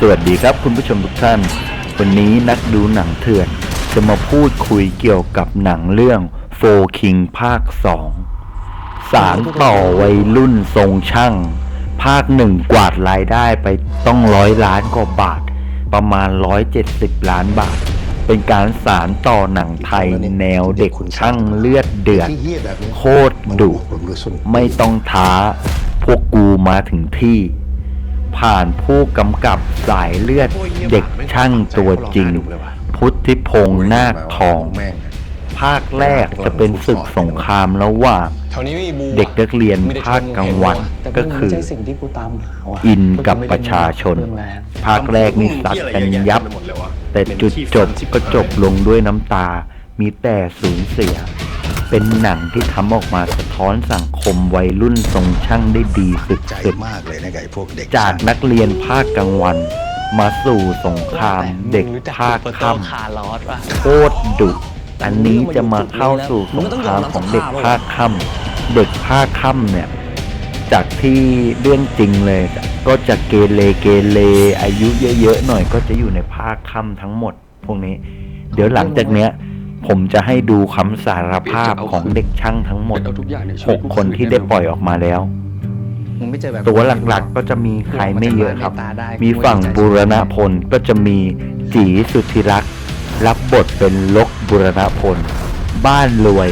สวัสดีครับคุณผู้ชมทุกท่าน วันนี้นักดูหนังเถื่อน จะมาพูดคุยเกี่ยวกับหนังเรื่องโฟคิงภาค 2 สารต่อวัยรุ่นทรงช่าง ภาคหนึ่งกวาดรายได้ไปต้องร้อยล้านกว่าบาท ประมาณ 170 ล้านบาท เป็นการสารต่อหนังไทยแนวเด็กช่างเลือดเดือด โคตรดุไม่ต้องท้า พวกกูมาถึงที่ ผ่านผู้กำกับสายเลือดเด็กช่างตัวจริง พุทธิพงษ์นาคทอง ภาคแรกจะเป็นศึกสงครามระหว่างแถวนี้ไม่มีบูเด็กนักเรียนภาคกลางวันแต่ก็มันคือไม่ใช่สิ่งที่กูตามหาว่ะอินกับประชาชน ภาคแรกนี่สัดกันยับ แต่จุดจบก็จบลงด้วยน้ำตามีแต่สูญเสีย เป็นหนังที่ทำออกมาสะท้อนสังคมวัยรุ่นทรงช่างได้ดีสุใจดมากเลยนะกับไอ้พวกเด็กๆจากนักเรียนภาคกลางวัน มาสู่สงครามเด็กภาคค่คาร์ลอสว่ะำโคตรดุอันนี้จะมาเข้าสู่สงครามของเด็กภาคค่ำเด็กภาคค่ำเนี่ยจากที่เรื่องจริงเลย ก็จะเกเรเกเรอายุเยอะๆหน่อยก็จะอยู่ในภาคค่ำทั้งหมด พวกนี้ เดี๋ยวหลังจากเนี้ย ผมจะให้ดูคำสารภาพของเด็กช่างทั้งหมดเอาทุกอย่างเนี่ยช่หวยกกูคนที่ได้ปล่อยออกมาแล้วมึงไม่เจอแบบตัวหลักๆก็จะมีใครไม่เยอะครับตาได้มีฝั่งบูรณพลก็จะมีจีสุทธิรักษ์รับบทเป็นลกบูรณพล บ้านรวย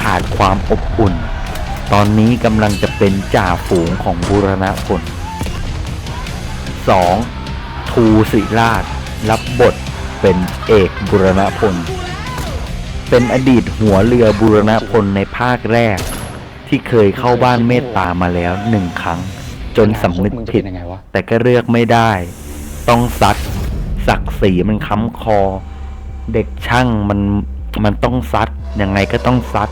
ขาดความอบอุ่น ตอนนี้กำลังจะเป็นจ่าฝูงของบูรณพล 2. ทูศิราชรับบทเป็นเอกบุรณพล เป็นอดีตหัวเรือบุรณพลในภาคแรก ที่เคยเข้าบ้านเมตตามาแล้วหนึ่งครั้ง จนสำนึกผิด แต่ก็เลือกไม่ได้ ต้องซัดศักดิ์ศรีมันค้ำคอ เด็กช่างมันมันต้องซัดยังไงก็ต้องซัด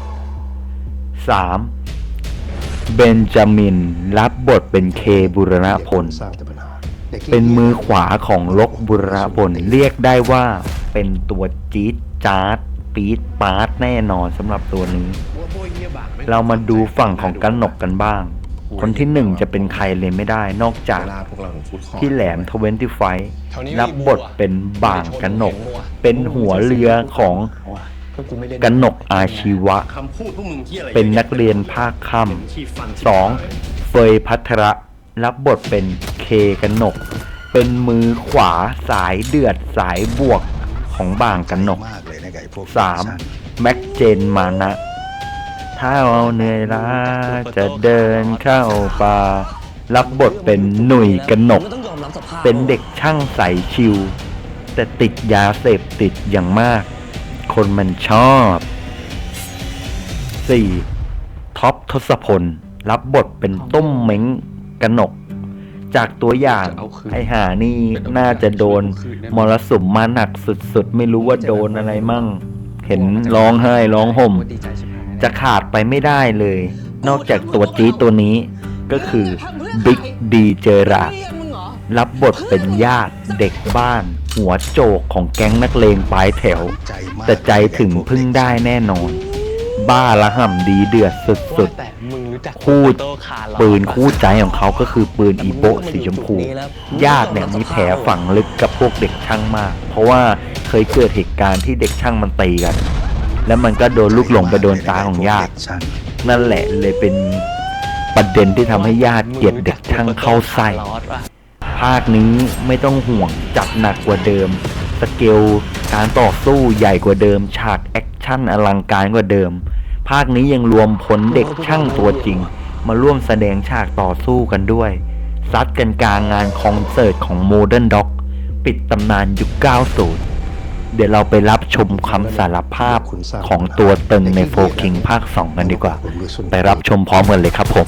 3. เบนจามินรับบทเป็นเคบุรณพล เป็นมือขวาของลกบุรณพลเรียกได้ว่าเป็นตัวจี๊ดจ๊าด ปี๊ดปาร์ตแน่นอนสำหรับตัวนี้ เรามาดูฝั่งของกันหนกกันบ้าง คนที่หนึ่งจะเป็นใครเลยไม่ได้นอกจากเวลาพวกเราฟุตคอร์พี่แหลมทเวนตี้ไฟแถวนี้รับบทเป็นบ่างกันหนก เป็นหัวเรือของว่ะก็กูไม่เล่นกันหนกอาชีวะคำพูดพวกมึงที่อะไรเป็นนักเรียนภาคค่เห็นขี้ฟันำสองเฟยพัทระรับบทเป็นเคกันหนก เป็นมือขวาสายเดือดสายบวก ของบ่างกันหนกมากเลยนะกับไอ้พวกสามแม็กเจนมานะ ถ้าเราเหนื่อยล้าจะเดินเข้าป่ารับบทเป็นหนุ่ยกันหนกมึงต้องยอมรับสภาพเป็นเด็กช่างใสชิว แต่ติดยาเสพติดอย่างมาก คนมันชอบ 4. ท็อปทศพล รับบทเป็นต้มเม้งกนก จากตัวอย่างไอหานี่น่าจะโดนมรสุมมาหนักสุดๆ ไม่รู้ว่าโดนอะไรมั่ง เห็นร้องไห้ร้องห่มดีใจใช่ไหมจะขาดไปไม่ได้เลย นอกจากตัวจี๊ดตัวนี้ก็คือบิ๊กดีเจอราดรับบทเป็นญาติเด็กบ้าน หัวโจกของแก๊งนักเลงปลายแถวใจมากแต่ใจถึงพึ่งได้แน่นอน บ้าละห่ำดีเดือดสุดว่าแต่มึงรู้ จักคู่ โตคาร์ลอสๆปืนคู่ใจของเขาก็คือปืนอีโปะสีชมพู ญาติเนี่ยมีแผลฝังลึกกับพวกเด็กช่างมาก เพราะว่าเคยเกิดเหตุการณ์ที่เด็กช่างมันตีกัน แล้วมันก็โดนลูกหลงไปโดนตาของญาติช่างนั่นแหละเลยเป็นประเด็นที่ทำให้ญาติเกลียดเด็กช่างเข้าใส่คาร์ลอสว่ะภาคนี้ไม่ต้องห่วงจัดหนักกว่าเดิม สเกลการต่อสู้ใหญ่กว่าเดิม ฉากแอคชั่นอลังการกว่าเดิมภาคนี้ยังรวมผลเด็กช่างตัวจริง มาร่วมแสดงฉากต่อสู้กันด้วย ซัดกันกลางงานคอนเสิร์ตของ Modern Dog ปิดตำนานยุค 90 เดี๋ยวเราไปรับชมคำสารภาพของตัวตึงในโฟคิงภาค 2 กันดีกว่า ไปรับชมพร้อมกันเลยครับผม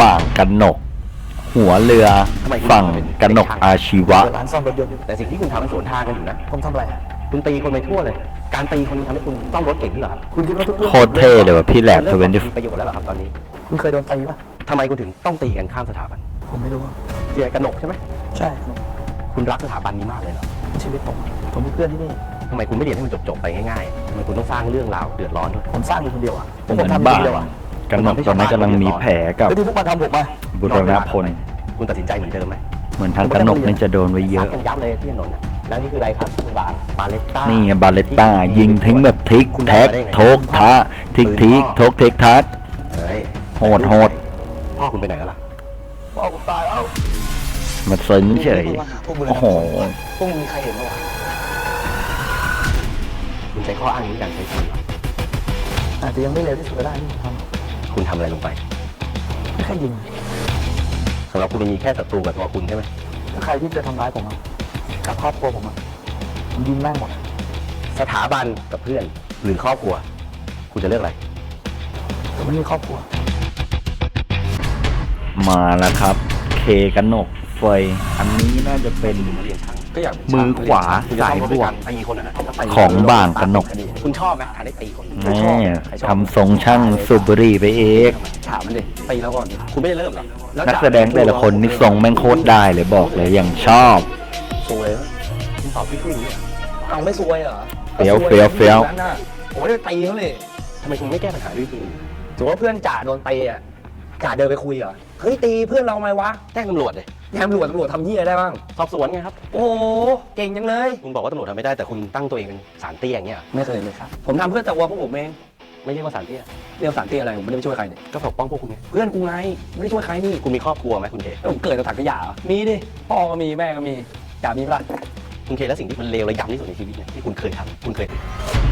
บ่างกันหนก หัวเรือฝั่งกันหนกอาชีวะ ร้านซ่อมรถยนต์แต่สิ่งที่คุณทำมันสวนทางกันอยู่นะ ผมทำอะไรอะคุณตีคนไปทั่วเลย การตีคนนี้ทำให้คุณซ่อมรถเก่งขึ้นเหรอครับคุณคิดว่าทุกเรื่องโคตรเท่เลยว่ะพี่แหลมเรื่อง20มีประโยชน์แล้วเหรอครับตอนนี้คุณเคยโดนตีป่ะทำไมคุณถึงต้องตีกันข้ามสถาบันผมไม่รู้อะเสียกระหนกใช่ไหมใช่คุณรักสถาบันนี้มากเลยเหรอชีวิตผมผมมีเพื่อนที่นี่ ทำไมคุณไม่เรียนให้มันจบๆไปง่ายๆทำไมคุณต้องสร้างเรื่องราวเดือดร้อนด้วย ผมสร้างอยู่คนเดียวอะผมเหมือนทำอยู่บ้าคนเดียวอะ กนกตอนนั้นกำลังมีแผลกับแล้วที่พวกมาทำผมมาบุรณพล คุณตัดสินใจเหมือนเดิมไหมเหมือนทางกนกนี่จะโดนไว้เยอะซัดกันยับเลยที่ถนนน่ะแล้วนี่คืออะไรครับบาบาเลตต้านี่ไงบาเลตต้ายิงทิ้งแบบทิกแท็กโทกทะทิกทิกโทกเทกทัดเฮ้ยโหดโหดพ่อคุณไปไหนแล้วล่ะพ่อผมตายแล้วมาซึ้งเฉยโอ้โหพวกมึงมีใครเห็นบ้างวะคุณใช้ข้ออ้างนี้ในการใช้ชีวิตเหรออาจจะยังไม่เร็วที่สุดก็ได้ที่ผมท คุณทำอะไรลงไปำไม่แค่ยิงสำหรับคุณมันมีแค่ศัตรูกับตัวคุณใช่ไหมถ้าใครที่จะทำร้ายผมอะกับครอบครัวผมอะผมยิงแม่งหมดสถาบันกับเพื่อนหรือครอบครัว คุณจะเลือกอะไร ผมไม่มีครอบครัว มาแล้วครับ เคกนกเฟย อันนี้น่าจะเป็นเรียนช่างก็อยากมือขวาสายบวกตีคนอะนะของบางกนก คุณชอบไหมการได้ตีคนแม่ทำทรงช่างสูบบุหรี่ไปเองถามมันดิตีแล้วก่อนคุณไม่ได้เริ่มหรอล้วนักแสดงแต่ละคนนี่ทรงแม่งโคตรได้เลยบอกเลยอย่างชอบสวยนะคุณตอบพี่พึ่งเนี่ยเอาไม่ซวยเหรอเฟี้ยวเฟี้ยวเฟี้ยวนั้นน่ะผมไม่ได้ตีเขาเลยทำไมคุณไม่แก้ปัญหาด้วยพี่พึ่งสมมติว่าเพื่อนจ่าโดนตีอะ จ่าเดินไปคุยเหรอ เฮ้ยตีเพื่อนเราไหมวะแจ้งตำรวจเลยแยมตำรวจตำรวจทำเหี้ยได้บ้าง สอบสวนไงครับ โอ้โหเก่งจังเลย คุณบอกว่าตำรวจทำไม่ได้แต่คุณตั้งตัวเองเป็นสารเตี้ยอย่างเงี้ย ไม่เคยเลยครับ ผมทำเพื่อตะวัวพวกผมเองไม่เรียกว่าสารเตี้ย เรื่องสารเตี้ยอะไรผมไม่ได้ไปช่วยใครเนี่ย ก็ปกป้องพวกคุณไง เพื่อนกูไงไม่ได้ช่วยใครนี่ คุณมีครอบครัวไหมคุณเคแล้วผมเกิดจากถังขยะเหรอมีดิ พ่อก็มีแม่ก็มีจ่ามีปะล่ะคุณเคแล้วสิ่งที่มันเลวระยำที่สุดในชีวิตเนี่ยที่คุณเคยทำคุณเคย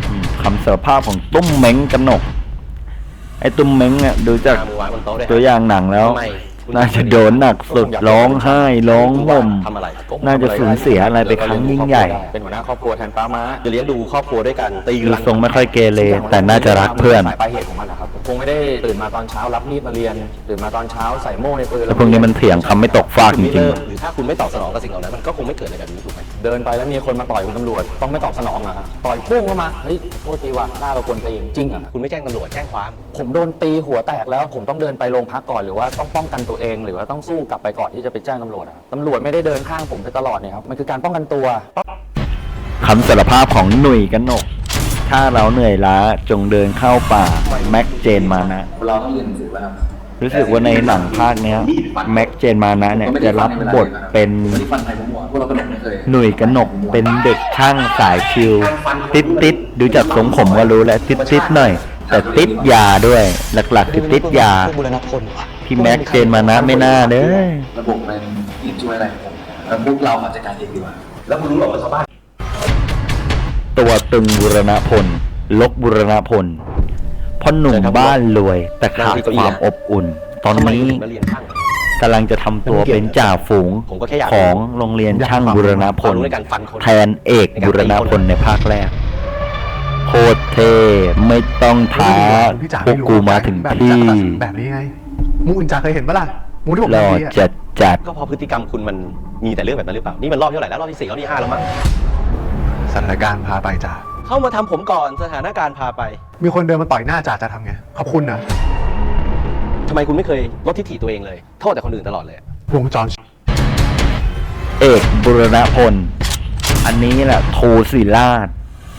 อืมคำสารภาพของตุ้มเม้งกนก ไอ้ตุ้มเม้งเนี่ยดูจากเอามือวางบนโต๊ะด้วยตัวอย่างหนังแล้วทำไมคุณน่าจะโดนหนักสุดร้องไห้ร้องห่มทำอะไรน่าจะสูญเสียอะไรไปครั้งยิ่งใหญ่ เป็นหัวหน้าครอบครัวแทนป้าม้าจะเลี้ยงดูครอบครัวด้วยกันตีดูรันทรงไม่ค่อยเกเรแต่น่าจะรักเพื่อนสายปลายเหตุของมันนะครับค งไม่ได้ตื่นมาตอนเช้ารับมีดมาเรียนตื่นมาตอนเช้าใส่โม่ในปืนแล้วพวกนี้มันเถียงคำไม่ตกฟากคุณจไม่ริงเลิกหรือถ้าคุณไม่ตอบสนองกับสิ่งเหล่านั้นมันก็คงไม่เกิดอะไรแบบนี้ถูกไหมเดินไปแล้วมีคนมาต่อยคุณตำรวจต้องไม่ตอบสนองเหรอฮะต่อยพุ่งเข้ามาเฮ้ยโทษทีว่ะหน้าเราควรตีจริงเหรอะคุณไม่แจ้งตำรวจแจ้งความผมโดนตีหัวแตกแล้วผมต้องเดินไปโรงพักก่อนหรือว่าต้องป้องกันตัวเอง หรือว่าต้องสู้กลับไปก่อนที่จะไปแจ้งตำรวจอะตำรวจไม่ได้เดินข้างผมไปตลอดเนี่ยครับมันคือการป้องกันตัว ๆคำสารภาพของหนุ่ยกนก ถ้าเราเหนื่อยล้าจงเดินเข้าป่าแม็กเจนมานะ เราต้องเรียนหนังสือป่ะครับ รู้สึกว่าในหนังภาคเนี้ยแม็กเจนมานะเนี่ยจะรับบทเป็นไม่ได้ฟันใครมั่วๆพวกเราก็ไม่เคยหนุ่ยกนกเป็นเด็กช่างสายชิว ติดติดดูจากทรงผมก็รู้แล้วติดติดหน่อย แต่ติดยาด้วย หลักๆคือติดยาพวกบุรณพลว่ะพี่แม็กเจนมานะไม่น่าเด้อระบบมันช่วยอะไรผมแล้วพวกเรามาจัดการเองดีกว่าแล้วคุณรู้หรอว่าชาวบ้าน ตัวตึงบุรณพล ลกบุรณพลพ่อหนุ่มบ้านรวย แต่ขาดความอบอุ่น ตอนทำไมนี้คุณถึงมาเรียนช่างกำลังจะทำตัวเป็นจ่าฝูงผมก็แค่อยากของโรงเรียนช่างบุรณพความลรู้ในการฟันคนแทนเอกบุรณพลในภาคแรกโคตรเท่ไม่ต้องท้าพี่จ๋าพวกกูมาถึงแบบที่จ๋าแบบนี้ไงมูอื่นจ๋าเคยเห็นปะล่ะมูที่ผมรอทำนี่อะจัดจัดก็เพราะพฤติกรรมคุณมันมีแต่เรื่องแบบนั้นหรือเปล่านี่มันรอบที่เท่าไหร่แล้วรอบที่สี่รอบที่ห้าแล้วมั้ง สถานการณ์พาไปจ๋าเข้ามาทำผมก่อนสถานการณ์พาไปมีคนเดินมาต่อยหน้าจ๋าจะทำไงขอบคุณนะทำไมคุณไม่เคยลดทิฐิตัวเองเลย โทษแต่คนอื่นตลอดเลย วงจรเอกบุรณพล อันนี้แหละโทศิราช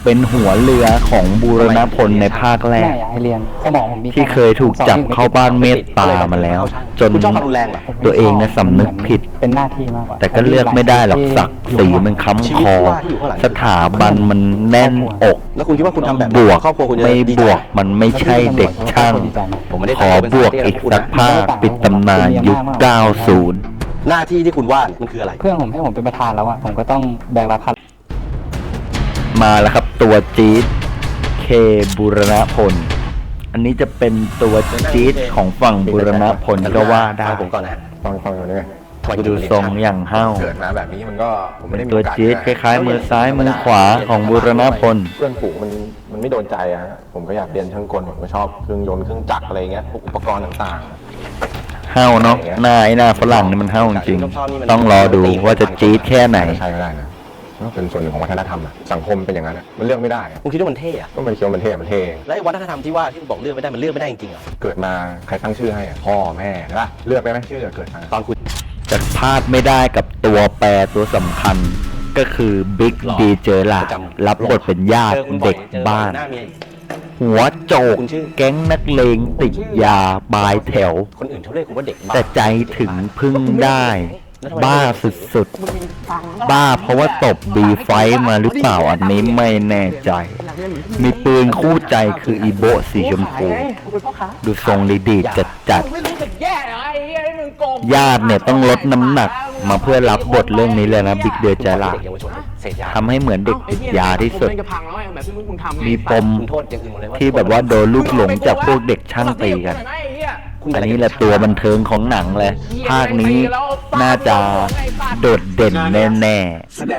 เป็นหัวเรือของบุรณพลในภาคแรแม่กอยากให้เรียนสมองผมมีที่เคยถูกจับเข้าบ้านเมตตามาแล้ว จนคุณชอบความรุนแรงเหรอตัวเองเนี่ยสำนึกผิด เป็นหน้าที่มากกว่าแต่ก็เลือกไม่ได้หรอกศักดิ์ศรีมันค้ำคอ สถาบันมันแน่นอก แล้วคุณคิดว่าคุณทำแบบบวกครอบครัวคุณจะไม่ดีบใจวกมันไม่ใช่เด็กช่างผมไม่ได้ขอบวกอีกสักภาคปิดตำนานยุค 90หน้าที่ที่คุณว่าเนี่ยมันคืออะไร เพื่อนผมให้ผมเป็นประธานแล้วอะผมก็ต้องแบกรับภาระ มาแล้วครับ ตัวจี๊ดเคบุรณพล อันนี้จะเป็นตัวจี๊ดของฝั่งบุรณพลก็ว่าได้ฟังผมก่อนนะฮะฟังฟังอยู่นี่ทำไมคุณดูถึมาเรียนทรงช่างอย่างเฮ้าเกิดมาแบบนี้มันก็ผมไม่เป็ได้นมีตัวโอกาสจี๊ดคล้ายๆ มือซ้ายมือขวาของบุรณพล เพื่อนฝูงมันมันไม่โดนใจอะฮะผมก็อยากเรียนช่างกลผมก็ชอบเครื่องยนต์เครื่องจักรอะไรเงี้ยพวกอุปกรณ์ต่างเฮ้าเนาะหน้าไอ้หน้าฝรั่งนี่มันเฮ้าจริงๆต้องรอดูว่าจะจี๊ดแค่ไหนๆใช่ก็ได้นะก็ เป็นส่วนหนึ่งของวัฒนธรรมอะสังคมเป็นอย่างนั้นอะมันเลือกไม่ได้อะคุณคิดว่ามันเท่อะก็มันเคี้ยวมันเท่มันเท่เองแล้วไอ้วัฒนธรรมที่ว่าที่คุณบอกเลือกไม่ได้มันเลือกไม่ได้จริงๆเหรอเกิดมาใครตั้งชื่อให้อะพ่อแม่ใช่ปะเลือกได้ไหมชื่อเกิดมาตอนคุณจะพลาดไม่ได้กับตัวแปรตัวสำคัญก็คือบิ๊กหรอดีเจอล่ะประจำรับบทเป็นญาติเจอคุณบ่อเด็ยกเจอบ้านหน้าเมียอีกหัวโจกแก๊งนักเลงติดยาบายแถว คนอื่นเขาเรียกคุณว่าเด็กบ้าแต่ใจถึงพึ่งได้ บ้าสุดๆบ้าเพราะว่าตบบีไฟท์มาหรือเปล่าอันนี้ไม่แน่ใจ มีปืนคู่ใจคืออีโบะสีชมพูดูทรงดีๆจัดจัดๆญาติเนี่ยต้องลดน้ำหนักมาเพื่อรับบทเรื่องนี้เลยนะบิ๊กเดือจาราเด็กเยาวชนเสพยาทำให้เหมือนเด็กติดยาที่สุดมีปมคุณโทษอย่างอื่นหมดเลยที่แบบว่าโดนลูกหลงจากพวกเด็กช่างตีกัน อันนี้แหละตัวบันเทิงของหนังเลย ภาคนี้น่าจะโดดเด่นแน่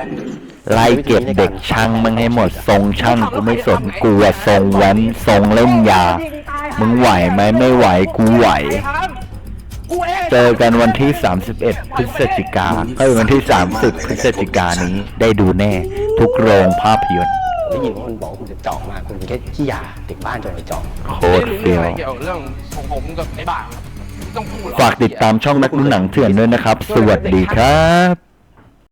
ๆ ไล่เก็บเด็กช่างมึงให้หมดทรงช่างกูไม่สนกูอะทรงแว้นทรงเล่นยา มึงไหวไหมไม่ไหวกูไหว เจอกันวันที่ 31 พฤศจิกาเอ้ยวันที่ 30 พฤศจิกานี้ได้ดูแน่ ทุกโรงภาพยนตร์ ได้ยินว่ามันบอกว่าคุณจะจองมากคุณเป็นแค่ขี้ยาเด็กบ้านจะไปจองโคตรเฟี้ยวเกี่ยวเรื่องของผมกับไอ้บ้าต้องพูดฝากติดตามช่องนักดูหนังเถื่อนด้วยนะครับ สวัสดีครับ